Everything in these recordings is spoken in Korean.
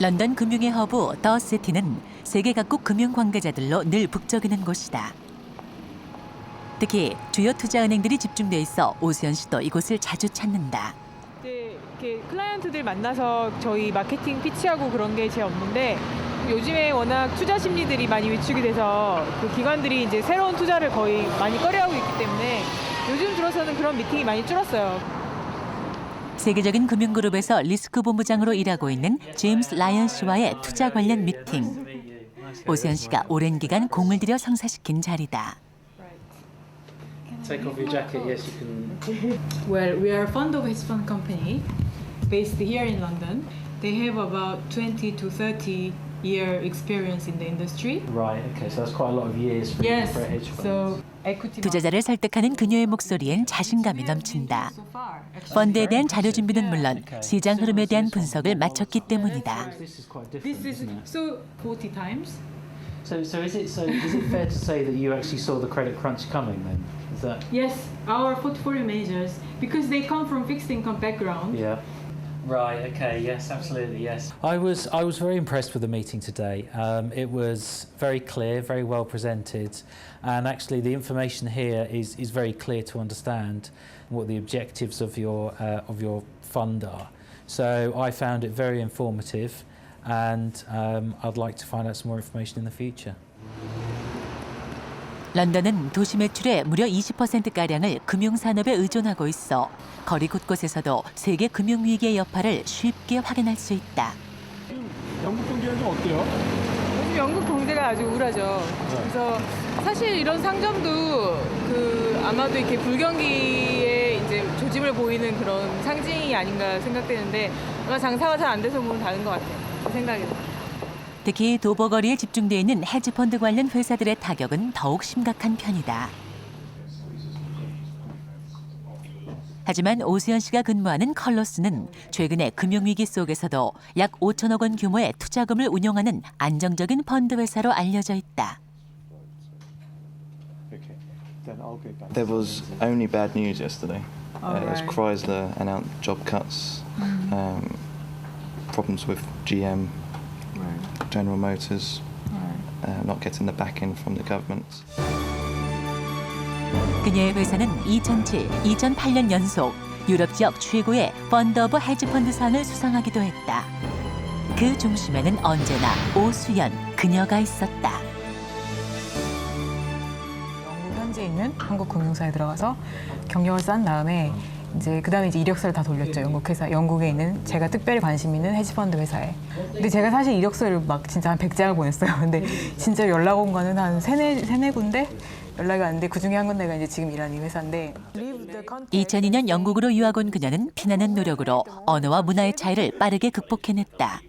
런던 금융의 허브 더 시티는 세계 각국 금융 관계자들로 늘 북적이는 곳이다. 특히 주요 투자 은행들이 집중돼 있어 오수연 씨도 이곳을 자주 찾는다. 이제 이렇게 클라이언트들 만나서 저희 마케팅 피치하고 그런 게 제 업무인데 요즘에 워낙 투자 심리들이 많이 위축이 돼서 그 기관들이 이제 새로운 투자를 거의 많이 꺼려하고 있기 때문에 요즘 들어서는 그런 미팅이 많이 줄었어요. 세계적인 금융그룹에서 리스크 본부장으로 일하고 있는 제임스 라이언 씨와의 투자 관련 미팅. 오수연 씨가 오랜 기간 공을 들여 성사시킨 자리다. Take off your jacket. Yes, you can. Well, we are a fund of hedge fund company based here in London. They have about 20 to 30 year experience in the industry. Right. Okay. So that's quite a lot of years for, Yes. for a hedge fund. So 투자자를 설득하는 그녀의 목소리엔 자신감이 넘친다. 펀드에 대한 자료 준비는 물론 시장 흐름에 대한 분석을 마쳤기 때문이다. This is quite This different, is isn't it? so 40 times. So, so is it so? Is it fair to say that you actually saw the credit crunch coming? Then is that? Yes, our portfolio managers because they come from fixed income background. Yeah. Right. Okay. Yes. Absolutely. Yes. I was. I was very impressed with the meeting today. Um, it was very clear, very well presented, and actually the information here is is very clear to understand what the objectives of your uh, of your fund are. So I found it very informative, and um, I'd like to find out some more information in the future. 런던은 도시 매출의 무려 20%가량을 금융산업에 의존하고 있어 거리 곳곳에서도 세계 금융위기의 여파를 쉽게 확인할 수 있다. 영국 경제는 좀 어때요? 요즘 영국 경제가 아주 우울하죠. 그래서 사실 이런 상점도 그 아마도 이렇게 불경기에 이제 조짐을 보이는 그런 상징이 아닌가 생각되는데 아마 장사가 잘 안 돼서 보면 다른 것 같아요. 제 생각에는. 특히 도보거리에 집중되어 있는 헤지펀드 관련 회사들의 타격은 더욱 심각한 편이다. 하지만 오수연 씨가 근무하는 컬러스는 최근에 금융위기 속에서도 약 5천억 원 규모의 투자금을 운용하는 안정적인 펀드 회사로 알려져 있다. There was only bad news yesterday. Uh, it was Alright. Chrysler announced job cuts, um, problems with GM, General Motors, uh, not getting the backing from the government. 그녀의 회사는 2007, 2008년 연속 유럽 지역 최고의 펀드 오브 헤지펀드 상을 수상하기도 했다. 그 중심에는 언제나 오수연 그녀가 있었다. 영국 현지에 있는 한국 금융사에 들어가서 경력을 쌓은 다음에 이제 그다음에 이제 이력서를 다 돌렸죠. 영국 회사 영국에 있는 제가 특별히 관심 있는 헤지펀드 회사에. 근데 제가 사실 이력서를 막 진짜 한 100장을 보냈어요. 근데 진짜 연락 온 거는 한 세네 세네 군데 연락이 왔는데 그 중에 한 군데가 이제 지금 일하는 이 회사인데 2002년 영국으로 유학 온 그녀는 피나는 노력으로 언어와 문화의 차이를 빠르게 극복해냈다.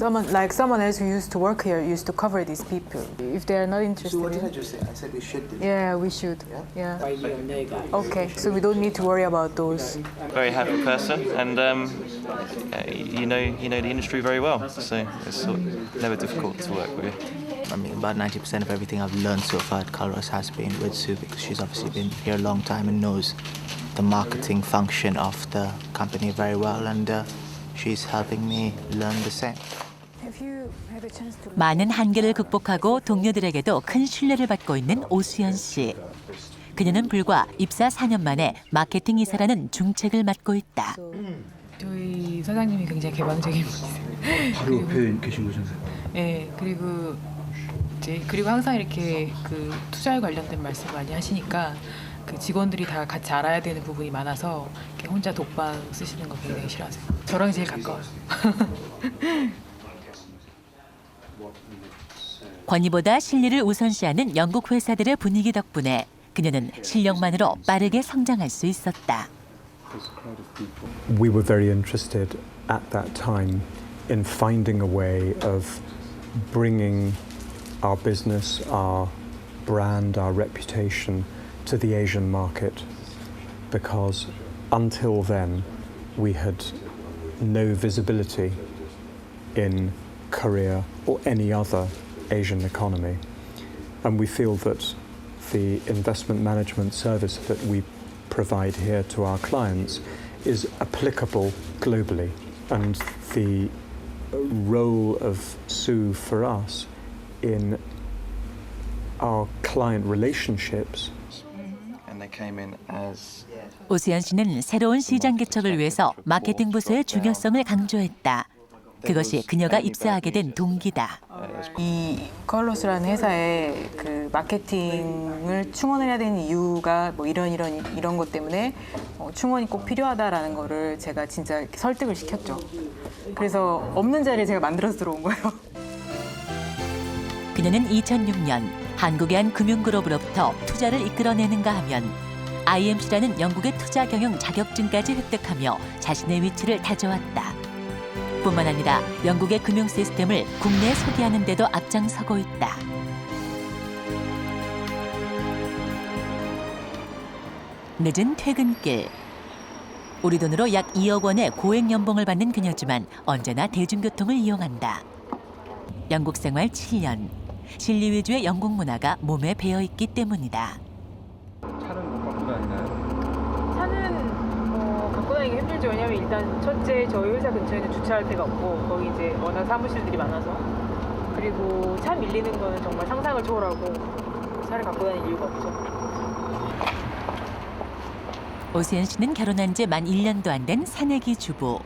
Someone like someone else who used to work here used to cover these people. If they are not interested, So what did I just say? I said we should do. yeah, we should. Yeah. Why you and they guy? Okay, so we don't need to worry about those. Very happy person, and um, uh, you know you know the industry very well, so it's sort of never difficult to work with. I mean, about 90% of everything I've learned so far at Colruyt has been with Sue because she's obviously been here a long time and knows the marketing function of the company very well, and uh, she's helping me learn the same. 많은 한계를 극복하고 동료들에게도 큰 신뢰를 받고 있는 오수연 씨. 그녀는 불과 입사 4년 만에 마케팅 이사라는 중책을 맡고 있다. 저희 사장님이 굉장히 개방적인 분이세요. 바로 옆에 계신 거잖아요. 네, 그리고 이제 그리고 항상 이렇게 그 투자에 관련된 말씀 많이 하시니까 그 직원들이 다 같이 알아야 되는 부분이 많아서 이렇게 혼자 독방 쓰시는 거 굉장히 싫어하세요. 저랑 제일 가까워요. 권위보다 실리를 우선시하는 영국 회사들의 분위기 덕분에 그녀는 실력만으로 빠르게 성장할 수 있었다. we were very interested at that time in finding a way of bringing our business, our brand, our reputation to the Asian market because until then we had no visibility in Korea or any other Asian economy. And we feel that the investment management service that we provide here to our clients is applicable globally. and the role of Sue for us in our client relationships And they came in as 오수연 씨는 새로운 시장 개척을 위해서 마케팅 부서의 중요성을 강조했다. 그것이 그녀가 입사하게 된 동기다. 이 컬러스라는 회사에 그 마케팅을 충원을 해야 되는 이유가 뭐 이런 이런 이런 것 때문에 어, 충원이 꼭 필요하다라는 거를 제가 진짜 설득을 시켰죠. 그래서 없는 자리에 제가 만들어서 들어온 거예요. 그녀는 2006년 한국의 한 금융그룹으로부터 투자를 이끌어내는가 하면 IMC라는 영국의 투자 경영 자격증까지 획득하며 자신의 위치를 다져왔다. 뿐만 아니라 영국의 금융 시스템을 국내에 소개하는 데도 앞장서고 있다. 늦은 퇴근길. 우리 돈으로 약 2억 원의 고액 연봉을 받는 그녀지만 언제나 대중교통을 이용한다. 영국 생활 7년. 진리 위주의 영국 문화가 몸에 배어 있기 때문이다. 차는 못 갖고 다니나요? 차는 다니기 힘들죠. 왜냐면 일단 첫째 저희 회사 근처에는 주차할 데가 없고 거기 이제 워낙 사무실들이 많아서 그리고 차 밀리는 거는 정말 상상을 초월하고 차를 갖고 다닐 이유가 없죠. 오수연 씨는 결혼한 지 만 1년도 안된 새내기 주부.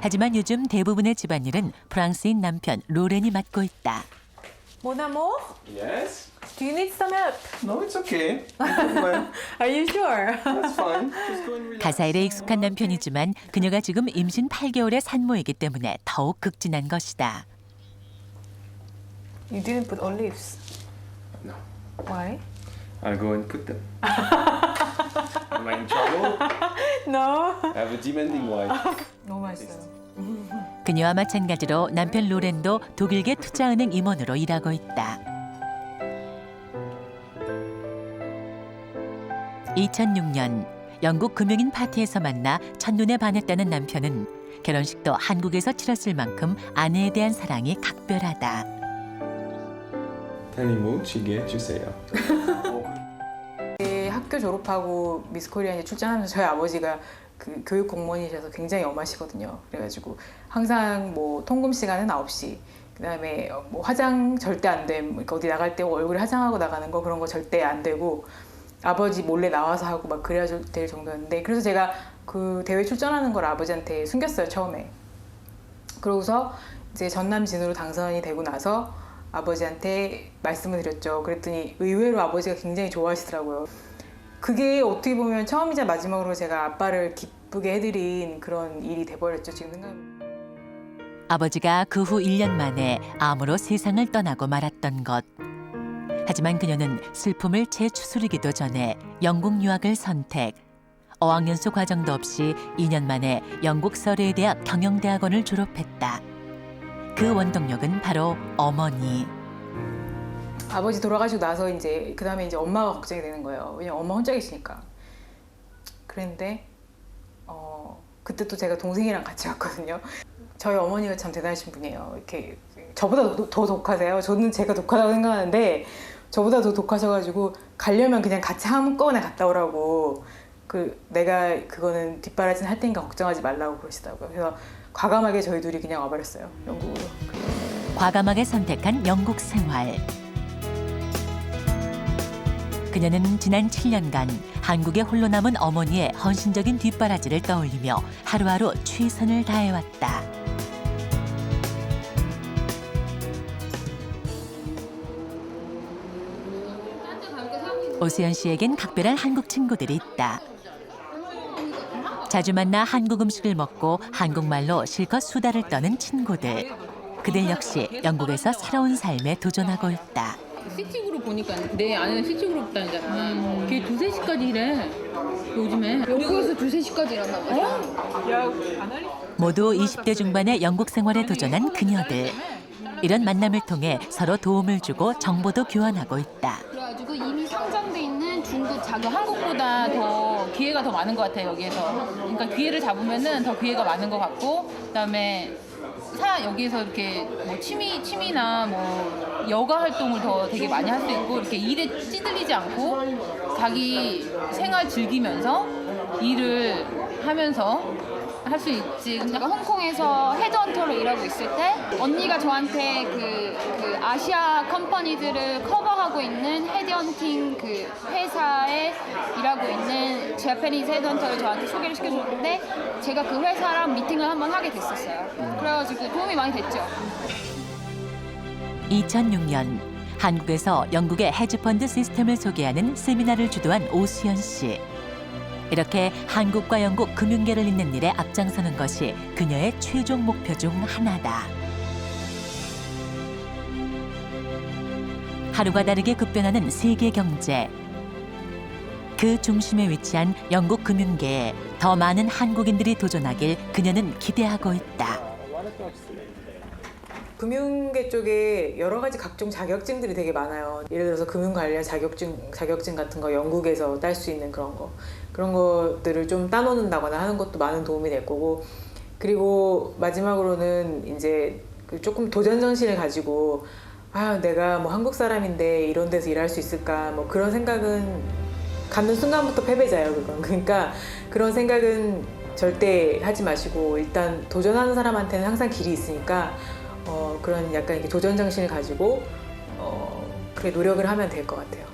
하지만 요즘 대부분의 집안일은 프랑스인 남편 로렌이 맡고 있다. 모나모, Yes? do you need some help? No, it's okay. Well, Are you sure? That's fine. Just go and relax. 가사일에 익숙한 남편이지만 그녀가 지금 임신 8개월의 산모이기 때문에 더욱 극진한 것이다. You didn't put olives. No. Why? I'll go and put them. Am I in trouble? No. I have a demanding wife. 너무 맛있어요. 그녀와 마찬가지로 남편 로렌도 독일계 투자은행 임원으로 일하고 있다. 2006년 영국 금융인 파티에서 만나 첫눈에 반했다는 남편은 결혼식도 한국에서 치렀을 만큼 아내에 대한 사랑이 각별하다. 한이모 지게 주세요. 네, 학교 졸업하고 미스코리아에 출전하면서 저희 아버지가 그 교육 공무원이셔서 굉장히 엄하시거든요. 그래가지고 항상 뭐 통금 시간은 9시, 그다음에 뭐 화장 절대 안 됨. 그러니까 어디 나갈 때 얼굴에 화장하고 나가는 거 그런 거 절대 안 되고 아버지 몰래 나와서 하고 막 그래야 될 정도였는데 그래서 제가 그 대회 출전하는 걸 아버지한테 숨겼어요 처음에. 그러고서 이제 전남 진으로 당선이 되고 나서 아버지한테 말씀을 드렸죠. 그랬더니 의외로 아버지가 굉장히 좋아하시더라고요. 그게 어떻게 보면 처음이자 마지막으로 제가 아빠를 기쁘게 해드린 그런 일이 돼버렸죠. 지금 생각하면. 아버지가 그 후 1년 만에 암으로 세상을 떠나고 말았던 것. 하지만 그녀는 슬픔을 채 추스르기도 전에 영국 유학을 선택. 어학연수 과정도 없이 2년 만에 영국 서레의 대학 경영대학원을 졸업했다. 그 원동력은 바로 어머니. 아버지 돌아가시고 나서 이제 그 다음에 이제 엄마가 걱정이 되는 거예요. 왜냐면 엄마 혼자 계시니까. 그랬는데 어 그때 또 제가 동생이랑 같이 왔거든요. 저희 어머니가 참 대단하신 분이에요. 이렇게 저보다 더, 더 독하세요. 저는 제가 독하다고 생각하는데 저보다 더 독하셔가지고 가려면 그냥 같이 한꺼번에 갔다 오라고 그 내가 그거는 뒷바라진 할 테니까 걱정하지 말라고 그러시더라고요. 그래서 과감하게 저희 둘이 그냥 와버렸어요. 영국으로. 과감하게 선택한 영국 생활. 그녀는 지난 7년간 한국에 홀로 남은 어머니의 헌신적인 뒷바라지를 떠올리며 하루하루 최선을 다해왔다. 오수연 씨에겐 각별한 한국 친구들이 있다. 자주 만나 한국 음식을 먹고 한국말로 실컷 수다를 떠는 친구들. 그들 역시 영국에서 새로운 삶에 도전하고 있다. 시티그룹 보니까 내 아내는 시티그룹 다니잖아. 걔 두세 시까지 일해. 요즘에. 영국에서 두세 시까지 일한다 할래? 모두 20대 중반의 영국 생활에 도전한 그녀들. 이런 만남을 통해 서로 도움을 주고 정보도 교환하고 있다. 그래가지고 이미 상장돼 있는 중국 자기 한국보다 더 기회가 더 많은 것 같아요 여기에서. 그러니까 기회를 잡으면은 더 기회가 많은 것 같고 그다음에 사 여기에서 이렇게 뭐 취미 취미나 뭐 여가 활동을 더 되게 많이 할 수 있고 이렇게 일에 찌들리지 않고 자기 생활 즐기면서 일을 하면서 할 수 있지. 제가 홍콩에서 헤드헌터로 일하고 있을 때 언니가 저한테 그, 그 아시아 컴퍼니들을 커버하고 있는 헤드헌팅 그 회사에 일하고 있는 제페니즈 헤드헌터를 저한테 소개를 시켜줬는데 제가 그 회사랑 미팅을 한번 하게 됐었어요. 그래가지고 도움이 많이 됐죠. 2006년 한국에서 영국의 헤지펀드 시스템을 소개하는 세미나를 주도한 오수연 씨. 이렇게 한국과 영국 금융계를 잇는 일에 앞장서는 것이 그녀의 최종 목표 중 하나다. 하루가 다르게 급변하는 세계 경제. 그 중심에 위치한 영국 금융계에 더 많은 한국인들이 도전하길 그녀는 기대하고 있다. 금융계 쪽에 여러 가지 각종 자격증들이 되게 많아요. 예를 들어서 금융 관련 자격증 자격증 같은 거 영국에서 딸 수 있는 그런 거 그런 것들을 좀 따놓는다거나 하는 것도 많은 도움이 될 거고 그리고 마지막으로는 이제 그 조금 도전 정신을 가지고 아 내가 뭐 한국 사람인데 이런 데서 일할 수 있을까 뭐 그런 생각은 갖는 순간부터 패배자예요 그건 그러니까 그런 생각은 절대 하지 마시고 일단 도전하는 사람한테는 항상 길이 있으니까 어, 그런 약간 이렇게 도전 정신을 가지고 어, 그래 노력을 하면 될 것 같아요.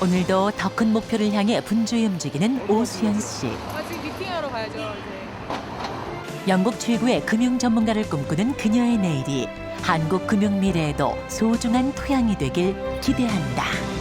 오늘도 더 큰 목표를 향해 분주히 움직이는 오수연 씨. 아, 지금 미팅하러 가야죠. 이제. 영국 최고의 금융 전문가를 꿈꾸는 그녀의 내일이 한국 금융 미래에도 소중한 토양이 되길 기대한다.